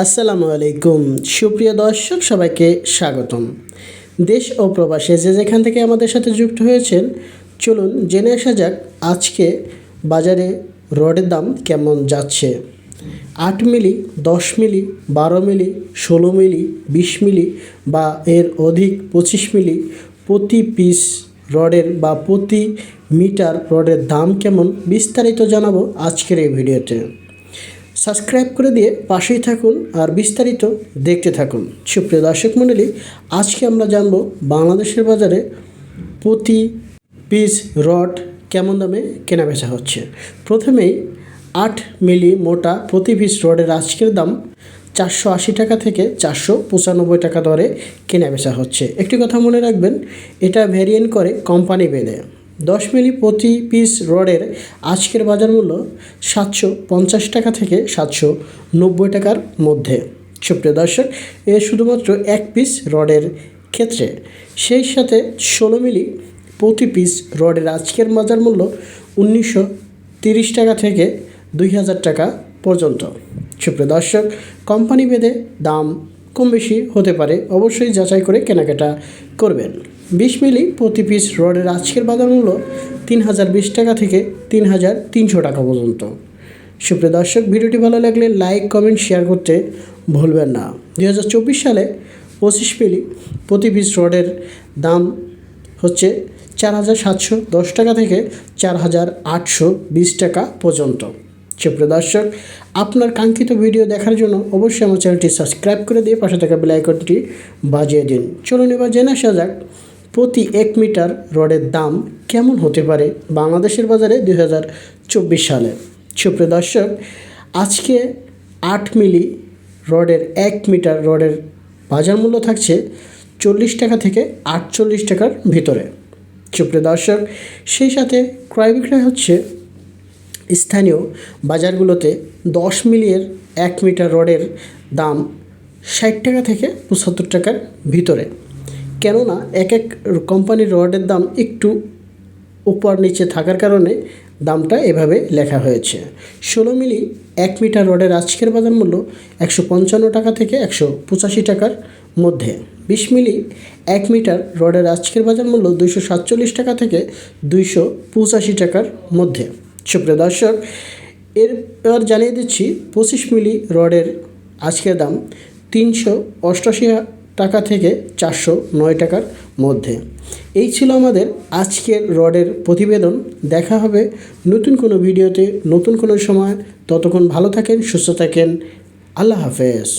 আসসালামু আলাইকুম। সুপ্রিয় দর্শক, সবাইকে স্বাগতম। দেশ ও প্রবাসে যে যেখান থেকে আমাদের সাথে যুক্ত হয়েছেন, চলুন জেনে আসা যাক আজকে বাজারে রডের দাম কেমন যাচ্ছে। আট মিলি, দশ মিলি, বারো মিলি, ষোলো মিলি, বিশ মিলি বা এর অধিক পঁচিশ মিলি প্রতি পিস রডের বা প্রতি মিটার রডের দাম কেমন বিস্তারিত জানাব আজকের এই ভিডিওতে। সাবস্ক্রাইব করে দিয়ে পাশেই থাকুন আর বিস্তারিত দেখতে থাকুন। সুপ্রিয় দর্শক মণ্ডলী, আজকে আমরা জানব বাংলাদেশের বাজারে প্রতি পিস রড কেমন দামে কেনা বেচা হচ্ছে। প্রথমেই আট মিলি মোটা প্রতি পিস রডের আজকের দাম চারশো আশি টাকা থেকে চারশো পঁচানব্বই টাকা দরে কেনা বেচা হচ্ছে। একটি কথা মনে রাখবেন, এটা ভ্যারিয়েন্ট করে কোম্পানি বেঁধে। দশ মিলি প্রতি পিস রডের আজকের বাজার মূল্য সাতশো পঞ্চাশ টাকা থেকে সাতশো নব্বই টাকার মধ্যে। সুপ্রিয় দর্শক, এ শুধুমাত্র এক পিস রডের ক্ষেত্রে। সেই সাথে ষোলো মিলি প্রতি পিস রডের আজকের বাজার মূল্য উনিশশো তিরিশ টাকা থেকে দুই হাজার টাকা পর্যন্ত। সুপ্রিয় দর্শক, কোম্পানি ভেদে দাম কম বেশি হতে পারে, অবশ্যই যাচাই করে কেনাকাটা করবেন। বিশ মিলি প্রতি পিস রডের আজকের বাজার মূল্য তিন হাজার বিশ টাকা থেকে তিন হাজার তিনশো টাকা পর্যন্ত। সুপ্রিয় দর্শক, ভিডিওটি ভালো লাগলে লাইক, কমেন্ট, শেয়ার করতে ভুলবেন না। দু হাজার চব্বিশ সালে পঁচিশ মিলি প্রতি পিস রডের দাম হচ্ছে চার হাজার সাতশো দশ টাকা থেকে চার হাজার আটশো বিশ টাকা পর্যন্ত। সুপ্রিয় দর্শক, আপনার কাঙ্ক্ষিত ভিডিও দেখার জন্য অবশ্যই আমার চ্যানেলটি সাবস্ক্রাইব করে দিয়ে পাশে থাকা বেল বাজিয়ে দিন। চলুন এবার জেনে আসা যাক, প্রতি এক মিটার রডের দাম কেমন হতে পারে বাংলাদেশের বাজারে দুই হাজার চব্বিশ সালে? সুপ্রিয় দর্শক, আজকে আট মিলি রডের এক মিটার রডের বাজার মূল্য থাকছে চল্লিশ টাকা থেকে আটচল্লিশ টাকার ভিতরে। সুপ্রিয় দর্শক, সেই সাথে ক্রয় বিক্রয় হচ্ছে স্থানীয় বাজারগুলোতে দশ মিলিয়ের এক মিটার রডের দাম ষাট টাকা থেকে পঁচাত্তর টাকার ভিতরে। কেননা এক এক কোম্পানির রডের দাম একটু উপর নিচে থাকার কারণে দামটা এভাবে লেখা হয়েছে। ষোলো মিলি এক মিটার রডের আজকের বাজার মূল্য একশো পঞ্চান্ন টাকা থেকে একশো পঁচাশি টাকার মধ্যে। বিশ মিলি এক মিটার রডের আজকের বাজার মূল্য দুইশো সাতচল্লিশ টাকা থেকে দুইশো পঁচাশি টাকার মধ্যে। সুপ্রিয় দর্শক, এরপর জানিয়ে দিচ্ছি পঁচিশ মিলি রডের আজকের দাম তিনশো অষ্টাশি টাকা থেকে চারশো নয় টাকার মধ্যে। এই ছিল আমাদের আজকের রডের প্রতিবেদন। দেখা হবে নতুন কোনো ভিডিওতে, নতুন কোনো সময়। ততক্ষণ ভালো থাকেন, সুস্থ থাকেন। আল্লাহ হাফেজ।